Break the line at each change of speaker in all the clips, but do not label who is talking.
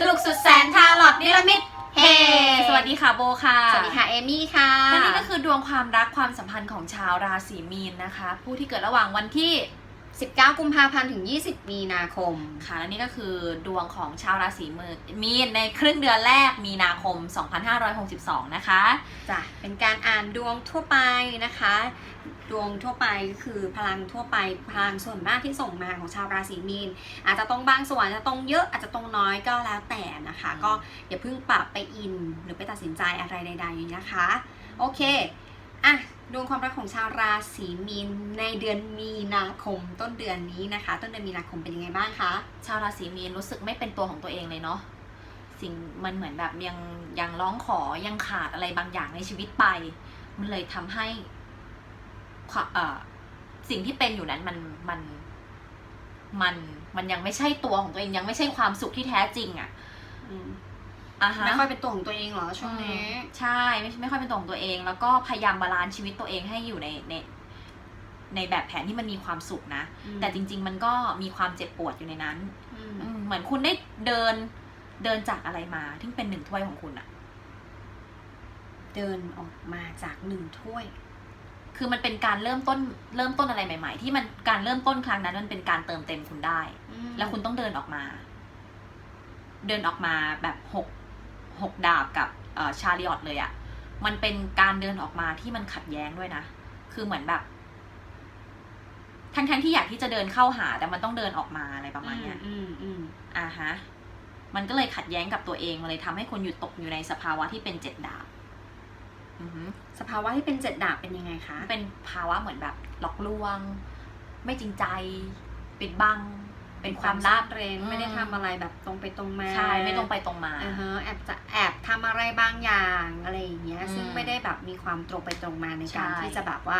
สนุกสุดแสนทาลอดนิรมิตเฮ
สวัสดีค่ะโบค่ะ
สวัสดีค่ะเอมี่ค่ะ
และนี่ก็คือดวงความรักความสัมพันธ์ของชาวราศีมีนนะคะ ผู้ที่เกิดระหว่างวันที่
19 กุมภาพันธ์ถึง 20 มีนาคม
ค่ะ และนี่ก็คือดวงของชาวราศีมือมีนในครึ่งเดือนแรกมีนาคม 2562 นะคะ
จ้ะ เป็นการอ่านดวงทั่วไปนะคะ ดวงทั่วไปก็คือพลังทั่วไปพลังส่วนมากที่ส่งมาของชาวราศีมีน อาจจะตรงบางส่วนอาจจะตรงเยอะอาจจะตรงน้อยก็แล้วแต่นะคะ ก็อย่าเพิ่งปรับไปอินหรือไปตัดสินใจอะไรใดๆนะคะ โอเคอะดวงความรักของชาวราศีมีนในเดือนมีนาคมต้นเดือนนี้นะคะ ต้นเดือนมีนาคมเป็นยังไงบ้างคะ
ชาวราศีมีนรู้สึกไม่เป็นตัวของตัวเองเลยเนาะสิ่งมันเหมือนแบบยังยังร้องขอยังขาดอะไรบางอย่างในชีวิตไป มันเลยทำให้ สิ่งที่เป็นอยู่นั้นมันมันมันมันยังไม่ใช่ตัวของตัวเองยังไม่ใช่ความสุขที่แท้จริงอะ่ะ
อืม
อะฮะ
ไม่ค่อยเป็นตัวของตัวเองเหรอช่วงนี้
อืมใช่ไม่ไม่ค่อยเป็นตัวของตัวเอง แล้วก็พยายามบาลานซ์ชีวิตตัวเองให้อยู่ในในในแบบแผนที่มันมีความสุขนะ แต่จริง ๆ มันก็มีความเจ็บปวดอยู่ในนั้น
อืม
อืมเหมือนคุณได้เดินเดินจากอะไรมาที่เป็นหนึ่งถ้วยของคุณอะ
เดินออกมาจากหนึ่งถ้วย
คือมันเป็นการเริ่มต้นเริ่มต้นอะไรใหม่ ๆ ที่มันการเริ่มต้นครั้งนั้นมันเป็นการเติมเต็มคุณได้ แล้วคุณต้องเดินออกมา เดินออกมาแบบหกหกดาบกับเอ่อชาลิออตเลยอะมันเป็นการเดินออกมาที่มันขัดแย้งด้วยนะ คือเหมือนแบบ ทั้งๆที่อยากที่จะเดินเข้าหา แต่มันต้องเดินออกมาอะไรประมาณเนี้ย
อืมอืม
อ่าฮะ มันก็เลยขัดแย้งกับตัวเองมันเลยทำให้คนอยู่ตกอยู่ในสภาวะที่เป็นเจ็ดดาบอือฮึ
สภาวะที่เป็นเจ็ดดาบเป็นยังไงคะ
เป็นภาวะเหมือนแบบหลอกลวง ไม่จริงใจ ปิดบัง เป็นความลับ
เร้น
อืม
ไม่ได้ทำอะไรแบบตรงไปตรงมา
ใช่ ไม่ตรงไปตรงมา
อ่าฮะแอบจะแอบทำอะไรบางอย่างอะไรอย่างเงี้ย
อืม
ซึ่งไม่ได้แบบมีความตรงไปตรงมาในการ
ใช่
ที่จะแบบว่า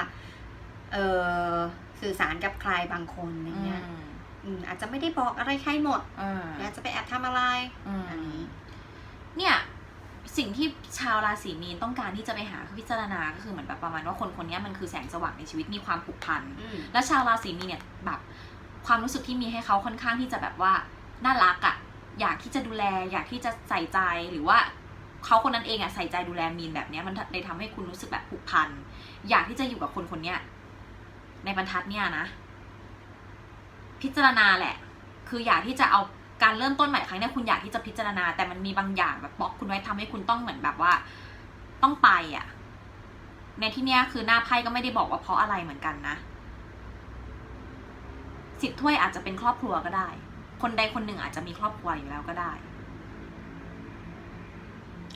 เออสื่อสารกับใครบางคนอะไร
อื
เงี้ย
ม
อืมอาจจะไม่ได้บอกอะไรใครหมด
อืม
อาจจะไปแอบทำอะไร
อืม
อันนี้
เนี่ย สิ่งที่ชาวราศีมีนต้องการที่จะไปหาพิจารณาก็คือเหมือนแบบประมาณว่าคนคนนี้มันคือแสงสว่างในชีวิตมีความผูกพัน
อืม
แล้วชาวราศีมีนเนี่ยแบบความรู้สึกที่มีให้เขาค่อนข้างที่จะแบบว่าน่ารักอะ่ะอยากที่จะดูแล อยากที่จะใส่ใจหรือว่าเขาคนนั้นเองอะ่ะใส่ใจดูแลมีนแบบเนี้ยมันเลยทำให้คุณรู้สึกแบบผูกพันอยากที่จะอยู่กับคนคนเนี้ยในบรรทัดเนี่ยนะ พิจารณาแหละ คืออยากที่จะเอา การเริ่มต้นใหม่ครั้งเนี้ยคุณอยากที่จะพิจารณา แต่มันมีบางอย่างแบบบล็อกคุณไว้ทำให้คุณต้องเหมือนแบบว่า ต้องไปอะ ในที่เนี้ยคือหน้าไพ่ก็ไม่ได้บอกว่าเพราะอะไรเหมือนกันนะสิบถ้วยอาจจะเป็นครอบครัวก็ได้ คนใดคนหนึ่งอาจจะมีครอบครัวอยู่แล้วก็ได้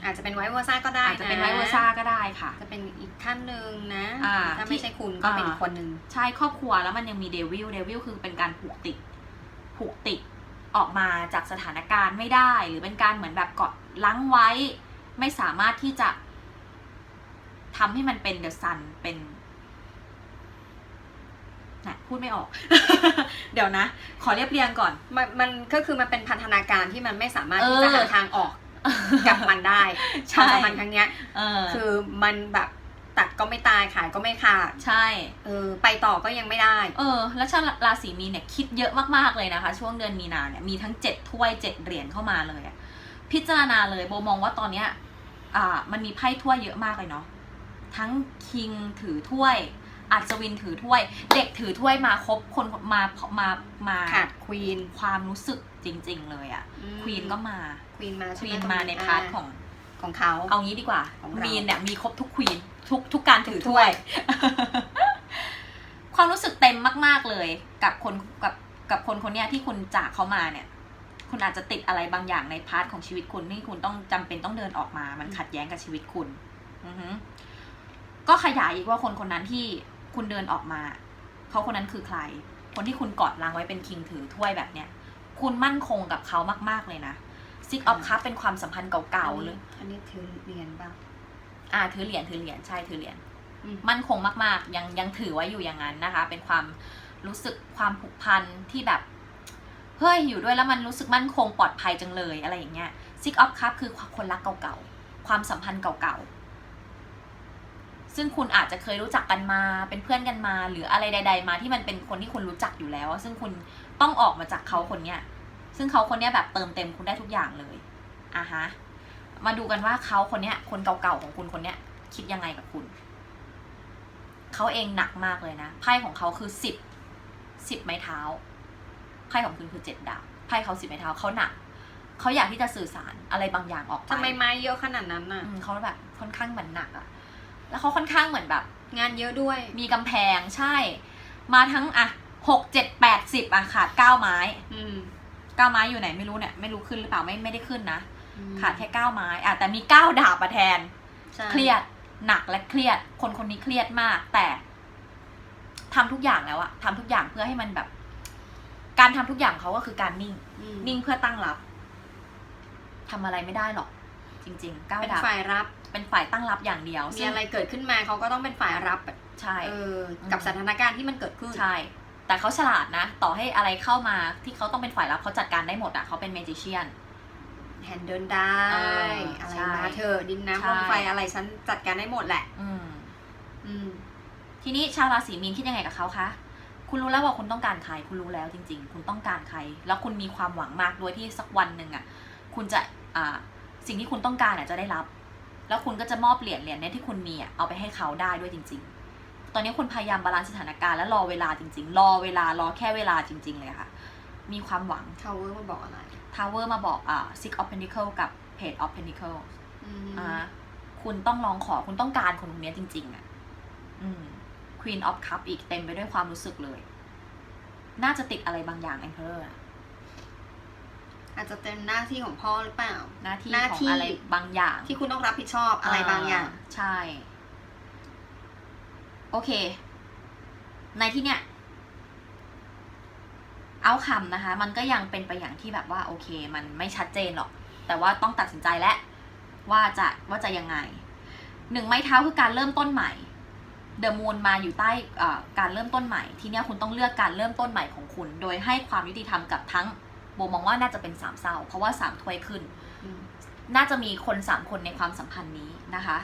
อาจจะเป็นไวท์เวอร์ซ่าก็ได้
อาจจะเป็นไวท์เวอร์ซ่าก็ได้ค่ะ
จะเป็นอีกท่านหนึ่งนะ
อ่า
ถ้าไม่ใช่คุณก็เป็นอีกคนหนึ่ง
ใช่ครอบครัวแล้วมันยังมีเดวิลเดวิลคือเป็นการผูกติดผูกติด ออกมาจากสถานการณ์ไม่ได้ หรือเป็นการเหมือนแบบเกาะลังไว้ ไม่สามารถที่จะทำให้มันเป็นเดอะซันเป็นนะพูดไม่ออก เดี๋ยวนะ ขอเรียบเรียงก่อน
มันมันก็คือมันเป็นพันธนาการที่มันไม่สามารถ
เออ
ที่จะหาทางออกกับมันได้
ใช่
ความสัมพันธ์ครั้งเนี้ย
เออ
คือมันแบบ ตัดก็ไม่ตายขายก็ไม่ขาด
ใช่
เออไปต่อก็ยังไม่ได้
เออ แล้วชาวราศีมีนเนี่ยคิดเยอะมากๆเลยนะคะ ช่วงเดือนมีนาเนี่ยมีทั้งเจ็ดถ้วยเจ็ดเหรียญเข้ามาเลยอะพิจารณาเลยโบมองว่าตอนเนี้ยอ่ามันมีไพ่ถ้วยเยอะมากเลยเนาะทั้งคิงถือถ้วยอัศวินถือถ้วย เด็กถือถ้วยมาครบคนมามามา
ขาดควีน
ความรู้สึกจริง ๆ เลยอะควีนก็มา
ควีนมา
ค
ใช่
วี
ไห
นมาในพาร์ทของ
ของเขา
เอางี้ดีกว่า
ของเรามี
มีนเนี่ยมีครบทุกควีนทุกทุกการถือ
ทุกถ้
ถ้
ว
วยยความรู้สึกเต็มมาก ๆเลย กับคนกับกับคนคนเนี้ยที่คุณจากเขามาเนี่ย คุณอาจจะติดอะไรบางอย่างในพาร์ทของชีวิตคุณที่คุณต้องจำเป็นต้องเดินออกมา มันขัดแย้งกับชีวิตคุณ อือฮึก็ขยายอีกว่าคนคนนั้นที่คุณเดินออกมาเขาคนนั้นคือใคร คนที่คุณกอดล้างไว้เป็นคิงถือถ้วยแบบเนี้ย คุณมั่นคงกับเขามาก ๆเลยนะ ซิกออฟคัพเป็นความสัมพันธ์เก่าๆเลย
อันนี้ถือเหรียญเปล่า
อ่าถือเหรียญถือเหรียญใช่ถือเหรียญ
อืม
มั่นคงมากๆ ยังยังถือไว้อยู่อย่างนั้นนะคะ เป็นความรู้สึกความผูกพันที่แบบเฮ้ยอยู่ด้วยแล้วมันรู้สึกมั่นคงปลอดภัยจังเลยอะไรอย่างเงี้ยซิกออฟคัพคือคนรักเก่าๆความสัมพันธ์เก่าๆซึ่งคุณอาจจะเคยรู้จักกันมาเป็นเพื่อนกันมา หรืออะไรใด ๆ มาที่มันเป็นคนที่คุณรู้จักอยู่แล้ว ซึ่งคุณต้องออกมาจากเขาคนเนี้ย ซึ่งเขาคนเนี้ยแบบเติมเต็มคุณได้ทุกอย่างเลยอะฮะมาดูกันว่าเขาคนเนี้ยคนเก่าๆของคุณคนเนี้ยคิดยังไงกับคุณเขาเองหนักมากเลยนะไพ่ของเขาคือสิบสิบไม้เท้าไพ่ของคุณคือเจ็ดดาบไพ่เขาสิบไม้เท้าเขาหนักเขาอยากที่จะสื่อสารอะไรบางอย่างออกไป
ทำไมไม้เยอะขนาดนั้นน่ะ
อืมเขาแบบค่อนข้างเหมือนหนักอะแล้วเขาค่อนข้างเหมือนแบบ
งานเยอะด้วย
มีกำแพงใช่ มาทั้งอะหกเจ็ดแปดสิบอะขาดเก้าไม้
อืม
เก้าไม้อยู่ไหนไม่รู้เนี่ยไม่รู้ขึ้นหรือเปล่าไม่ไม่ได้ขึ้นนะ
อืม
ขาดแค่เก้าไม้อะแต่มีเก้าดาบมาแทน
ใช่
เครียดหนักและเครียด คนคนนี้เครียดมาก แต่ทำทุกอย่างแล้วอะทำทุกอย่างเพื่อให้มันแบบ การทำทุกอย่างเขาก็คือการนิ่ง
อืม
นิ่งเพื่อตั้งรับทำอะไรไม่ได้หรอก จริงๆเก้า
เป็น
ดาบ
ฝ่ายรับ
เป็นฝ่ายตั้งรับอย่างเดียว
มี
ซึ่ง
อะไรเกิดขึ้นมาเขาก็ต้องเป็นฝ่ายรับ
ใช่
เออกับสถานการณ์ที่มันเกิดขึ้น
ใช่ แต่เขาฉลาดนะ ต่อให้อะไรเข้ามาที่เขาต้องเป็นฝ่ายรับเขาจัดการได้หมดอะเขาเป็นเมจิเชียน
แฮนเดิลได้
เออ
อะไร
ใช่
มาเธอะดินน้ำ
ใช่
ลมไฟอะไรฉันจัดการได้หมดแหละ
อืม
อืม
ทีนี้ชาวราศีมีนคิดยังไงกับเขาคะ คุณรู้แล้วว่าคุณต้องการใคร คุณรู้แล้วจริง ๆ คุณต้องการใคร แล้วคุณมีความหวังมากด้วยที่สักวันหนึ่งอะ คุณจะ อ่า สิ่งที่คุณต้องการอะจะได้รับ แล้วคุณก็จะมอบเหรียญเหรียญเนี้ยที่คุณมีอะเอาไปให้เขาได้ด้วยจริง ๆ ตอนนี้คุณพยายามบาลานซ์สถานการณ์และรอเวลาจริง ๆ รอเวลารอแค่เวลาจริง ๆ เลยค่ะ มีความหวัง
ทาวเวอร์มาบอกอะไร
Tower มาบอกอ่า Six of Pentacle กับ Page of Pentacle
อืม
อ่าคุณต้องลองขอคุณต้องการคนคนนี้จริง ๆ อะ อืม Queen of Cup อีกเต็มไปด้วยความรู้สึกเลย น่าจะติดอะไรบางอย่าง Emperor อะ
อาจจะเป็นหน้าที่ของพ่อหรือเปล่า
หน้าที่
หน้า
ของ
ที่
อะไรบางอย่าง
ที่คุณต้องรับผิดชอบอะไรบางอย่าง
ใช่ โอเค ในที่เนี้ยเอาคำนะคะ มันก็ยังเป็นไปอย่างที่แบบว่าโอเค มันไม่ชัดเจนหรอก แต่ว่าต้องตัดสินใจแล้วว่าจะว่าจะยังไงหนึ่งไม้เท้าคือการเริ่มต้นใหม่เดอะมูนมาอยู่ใต้อ่าการเริ่มต้นใหม่ ทีเนี้ยคุณต้องเลือกการเริ่มต้นใหม่ของคุณ โดยให้ความยุติธรรมกับทั้งโบมองว่าน่าจะเป็นสามเศร้า เพราะว่าสามถ้วยขึ้น
อืม
น่าจะมีคนสามคนในความสัมพันธ์นี้นะคะ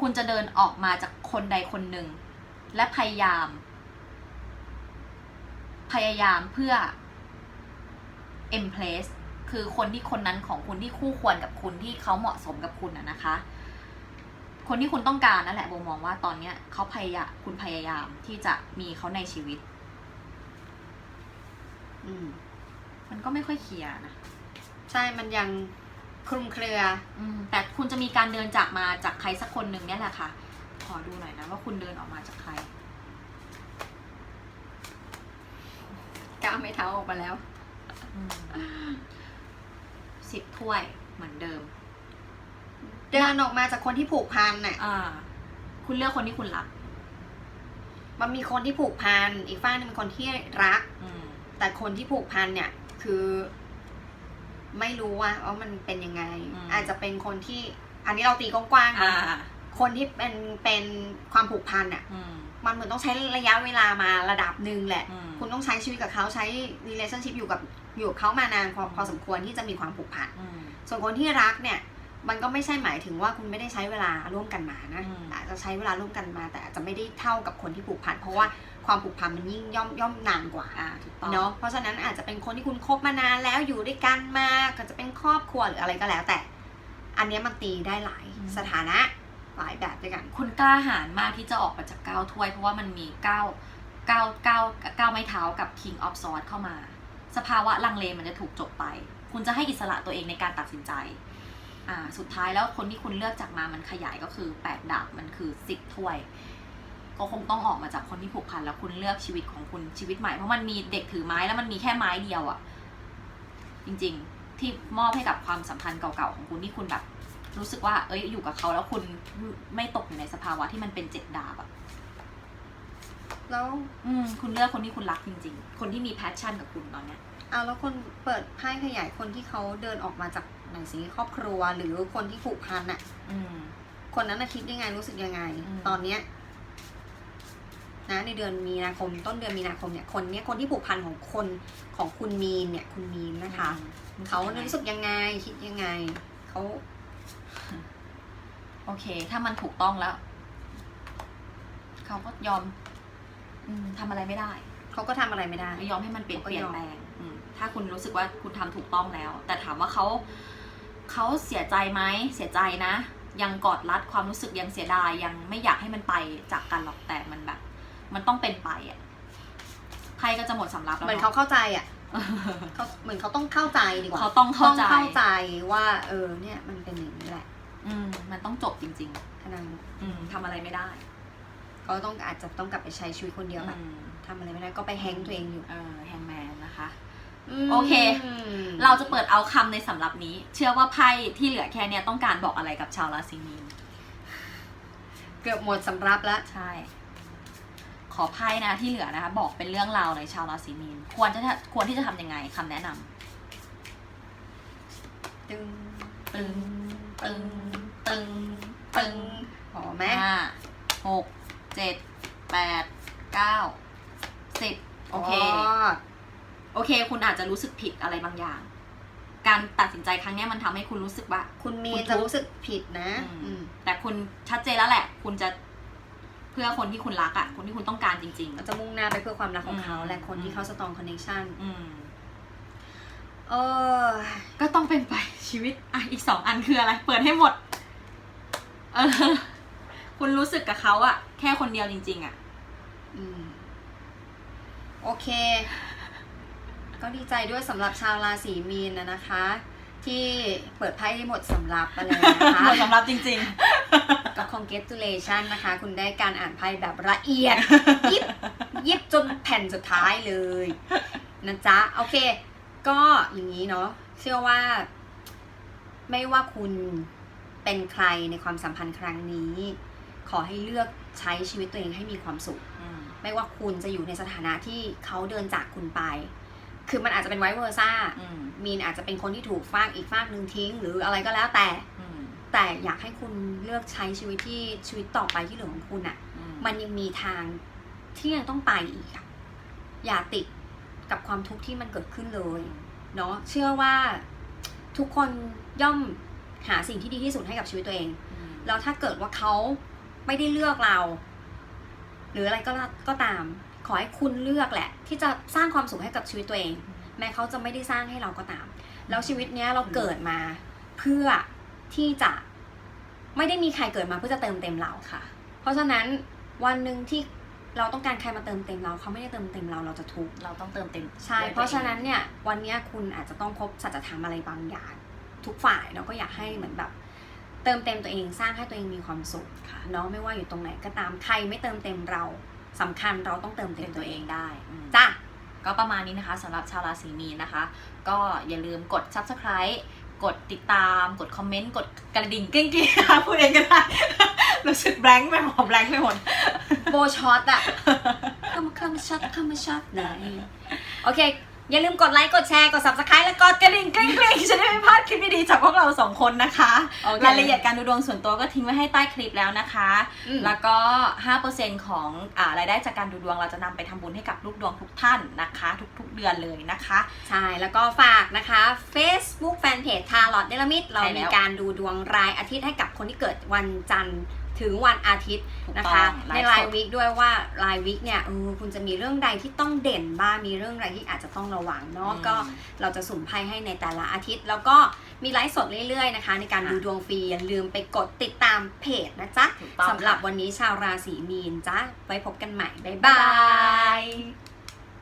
คุณจะเดินออกมาจากคนใดคนหนึ่ง และพยายาม พยายามเพื่อ emplace คือคนที่คนนั้นของคุณที่คู่ควรกับคุณที่เขาเหมาะสมกับคุณอะนะคะ คนที่คุณต้องการนั่นแหละโบมองว่าตอนเนี้ยเขาพยายามคุณพยายามที่จะมีเขาในชีวิต
อืม
มันก็ไม่ค่อยเคลียร์นะ
ใช่มันยังคลุมเครือ
อืมแต่คุณจะมีการเดินจากมาจากใครสักคนหนึ่งเนี่ยแหละค่ะข อดูหน่อยนะว่าคุณเดินออกมาจากใคร
ก้าวไม่เท้าออกมาแล้ว
สิบถ้วยเหมือนเดิม
เดินออกมาจากคนที่ผูกพันน่ะ
อ่า คุณเลือกคนที่คุณรัก
มันมีคนที่ผูกพันอีกฝ้ายหนึงเป็นคนที่รัก
อืม
แต่คนที่ผูกพันเนี่ย คือ ไม่รู้ว่าว่ามันเป็นยังไง อาจจะเป็นคนที่ อันนี้เราตีกว้างๆ
อ่า
นะ คนที่เป็นเป็นความผูกพันอะ
อืม
มันเหมือนต้องใช้ระยะเวลามาระดับหนึ่งแหละ
อืม
คุณต้องใช้ชีวิตกับเขาใช้ relationship อยู่กับอยู่กับเขามานานพอพอสมควรที่จะมีความผูกพัน
อืม
ส่วนคนที่รักเนี่ย มันก็ไม่ใช่หมายถึงว่าคุณไม่ได้ใช้เวลาร่วมกันมานะ
อืม
อาจจะใช้เวลาร่วมกันมา แต่อาจจะไม่ได้เท่ากับคนที่ผูกพันเพราะว่าความผูกพันมันยิ่งย่อมย่อมนานกว่า
อ่าถูกต้อง
เนาะเพราะฉะนั้นอาจจะเป็นคนที่คุณคบมานานแล้วอยู่ด้วยกันมาก็จะเป็นครอบครัวหรืออะไรก็แล้ว แต่ อันเนี้ยมันตีได้หลายสถานะ หลายแบบด้วยกัน
คุณกล้าหาญมากที่จะออกมาจากเก้าถ้วย เพราะว่ามันมีเก้าเก้าเก้าเก้าไม้เท้ากับ King of Swords เข้ามา สภาวะลังเลมันจะถูกจบไป คุณจะให้อิสระตัวเองในการตัดสินใจอ่าสุดท้ายแล้วคนที่คุณเลือกจากมามันขยายก็คือแปดดาบมันคือสิบถ้วย ก็คงต้องออกมาจากคนที่ผูกพันแล้วคุณเลือกชีวิตของคุณชีวิตใหม่เพราะมันมีเด็กถือไม้แล้วมันมีแค่ไม้เดียวอะจริงๆที่มอบให้กับความสัมพันธ์เก่าๆของคุณที่คุณแบบ รู้สึกว่า เอ้ย อยู่กับเขาแล้วคุณไม่ตกอยู่ในสภาวะที่มันเป็นเจ็ดดาบอะ
แล้ว
อืมคุณเลือกคนที่คุณรักจริง ๆ คนที่มีแพชชั่นกับคุณตอนเนี้ย
เอาแล้วคนเปิดไพ่ขยายคนที่เขาเดินออกมาจากไหนสิครอบครัวหรือคนที่ผูกพันอะ
อืม
คนนั้นน่ะคิดยังไงรู้สึกยังไง
อืม
ตอนเนี้ยนะในเดือนมีนาคม ต้นเดือนมีนาคมเนี่ยคนเนี้ยคนที่ผูกพันของคนของคุณมีนเนี่ย คุณมีนนะคะ
อืม
เขารู้สึกยังไงคิดยังไง เขา
โอเค ถ้ามันถูกต้องแล้ว เขาก็ยอม อืมทำอะไรไม่ได้
เขาก็ทำอะไรไม่ได้
ไม่ยอมให้มันเปลี่ยน
เขาก็
เปลี่ย
ย
น
อม
แปลงอืมถ้าคุณรู้สึกว่าคุณทำถูกต้องแล้ว แต่ถามว่าเขาเขาเสียใจไหมเสียใจนะ ยังกอดรัดความรู้สึกยังเสียดายยังไม่อยากให้มันไปจากกันหรอกแต่มันแบบ มันต้องเป็นไปอะไพ่ก็จะหมดสำรับแล้ว
เหมือน
เนาะ
เขาเข้าใจอะเขาเหมือนเขาต้องเข้าใจดีกว่า
เขาต้องเข้าใจ
เข้าใจว่า เออ เนี่ยมันเป็นอย่างนี้แหละ
อืมมันต้องจบจริง
ขนาด
ๆอืมทำอะไรไม่ได้
ก็ต้องอาจจะต้องกลับไปใช้ชีวิตคนเดียวแบบ
อืม
ทำอะไรไม่ได้ก็ไปแฮงก์ตัวเองอยู่
เออแฮงแมนนะคะ
ม
โอเค เราจะเปิดเอาคำในสำหรับนี้ เชื่อว่าไพ่ที่เหลือแค่เนี้ยต้องการบอกอะไรกับชาวราศีมีน
เกือบหมดสำรับแล้ว
ใช่ ขอไพ่นะที่เหลือนะคะ บอกเป็นเรื่องราวเลยชาวราศีมีน ควรจะควรที่จะทำยังไงคำแนะนำ
ตึง
ตึง ตึง ตึงตึง
พอไหม
ห้าหกเจ็ดแปดเก้าสิบโอเค โอเค คุณอาจจะรู้สึกผิดอะไรบางอย่าง การตัดสินใจครั้งเนี้ยมันทำให้คุณรู้สึกว่า
คุณมี
คุณทุกข์
จะรู้สึกผิดนะ
อืม
อืม
แต่คุณชัดเจนแล้วแหละ คุณจะเพื่อคนที่คุณรักอะ่ะ คนที่คุณต้องการจริง
เราจะมุ่งหน้าไปเพื่อความรักของเขา
อืม
และคนที่เขาสตรองคอนเนคชั่น
ๆอืม
เออ
ก็ต้องเป็นไปชีวิตอะอีกสองอันคืออะไร เปิดให้หมด เออ คุณรู้สึกกับเขาอะแค่คนเดียวจริง ๆอะ
อืม โอเค ก็ดีใจด้วยสำหรับชาวราศีมีนนะนะคะ ที่เปิดไพ่ได้หมดสำรับอะไรนะคะ
หมดสำหรับจริง
ก็ congratulation นะคะ คุณได้การอ่านไพ่แบบละเอียด ยิบยิบจนแผ่นสุดท้ายเลยนะจ๊ะ โอเค ก็อย่างนี้เนาะเชื่อว่า ไม่ว่าคุณ เป็นใครในความสัมพันธ์ครั้งนี้ ขอให้เลือกใช้ชีวิตตัวเองให้มีความสุข
ๆอืม
ไม่ว่าคุณจะอยู่ในสถานะที่เขาเดินจากคุณไป คือมันอาจจะเป็นไวเวอร์ซ่า
อืม
มีนอาจจะเป็นคนที่ถูกฟากอีกฟากหนึ่งทิ้ง หรืออะไรก็แล้วแต่
อืม
แต่อยากให้คุณเลือกใช้ชีวิตที่ชีวิตต่อไปที่เหลือของคุณอะ่ะ
อื
มันยังมีทางที่ยังต้องไปอีกอะอย่าติดกับความทุกข์ที่มันเกิดขึ้นเลย เนาะเชื่อว่าทุกคนย่อม หาสิ่งที่ดีที่สุดให้กับชีวิตตัวเอง
อืม
แล้วถ้าเกิดว่าเขาไม่ได้เลือกเรา หรืออะไรก็แล้วก็ตาม ขอให้คุณเลือกแหละ ที่จะสร้างความสุขให้กับชีวิตตัวเอง แม้เขาจะไม่ได้สร้างให้เราก็ตาม แล้วชีวิตเนี้ยเราเกิดมาเพื่อที่จะไม่ได้มีใครเกิดมาเพื่อจะเติมเต็มเรา
ค่ะ
เพราะฉะนั้นวันหนึ่งที่เราต้องการใครมาเติมเต็มเราเขาไม่ได้เติมเต็มเราเราจะทุกข์
เราต้องเติมเต็ม
ใช่
ด้วย
เพราะ
ตัวอง
ฉะนั้นเนี่ยวันเนี้ยคุณอาจจะต้องพบสัจธรรมอะไรบางอย่าง ทุกฝ่ายเนาะก็อยากให้เหมือนแบบเติมเต็มตัวเองสร้างให้ตัวเองมีความสุข
ค่ะ
เนาะไม่ว่าอยู่ตรงไหนก็ตามใครไม่เติมเต็มเราสำคัญเราต้องเติมเต็
เป็
ม
น
ตั
ตัวว
เอ
เองงได้อืม
จ้ะ
ก็ประมาณนี้นะคะสำหรับชาวราศีมีนนะคะ ก็อย่าลืมกด subscribe กดติดตามกดคอมเมนต์กดกระดิ่งกิ้งกิ้งพูดเองก็ได้รู้สึกแบงค์ไปหมดแบงค์ไปหมด
โบช็อตอะเข้ามาเข้ามาช็อตเข้ามาช็อตไหนโอเค อย่าลืมกดไลค์ กดแชร์ กด subscribe แล้วกด
กระดิ่งกิ้งกิ้งจะได้ไม่พลาดคลิปดีๆจากพวกเราสองคนนะคะ
โอเค
รายละเอียดการดูดวงส่วนตัวก็ทิ้งไว้ให้ใต้คลิปแล้วนะคะ
อืม
แล้วก็ 5%ของอ่ารายได้จากการดูดวงเราจะนำไปทำบุญให้กับลูกดวงทุกท่านนะคะ ทุกๆเดือนเลยนะคะ
ใช่ แล้วก็ฝากนะคะ Facebook Fanpage ทาร์ลอตเดลมิดเรา
ใช่แล้ว
มีการดูดวงรายอาทิตย์ให้กับคนที่เกิดวันจันทร์ ถึงวันอาทิตย์
ถูก
นะ
ต้
คะ
อง
ใน
ไล
ราย
ฟ์สด
วิกด้วยว่ารายวิกเนี่ยเออคุณจะมีเรื่องใดที่ต้องเด่นบ้างมีเรื่องอะไรที่อาจจะต้องระวังเนาะก็เราจะสุ่มไพ่ให้ในแต่ละอาทิตย์ แล้วก็มีไลฟ์สดเรื่อยๆนะคะ ในการ
ค่ะ
ดูดวงฟรีอย่าลืมไปกดติดตามเพจนะจ๊ะ
ถูกต้อง
สำหรับ
ค่ะ
วันนี้ชาวราศีมีนจ้ะไว้พบกันใหม่บ๊ายบา
บ๊ายบาย
ย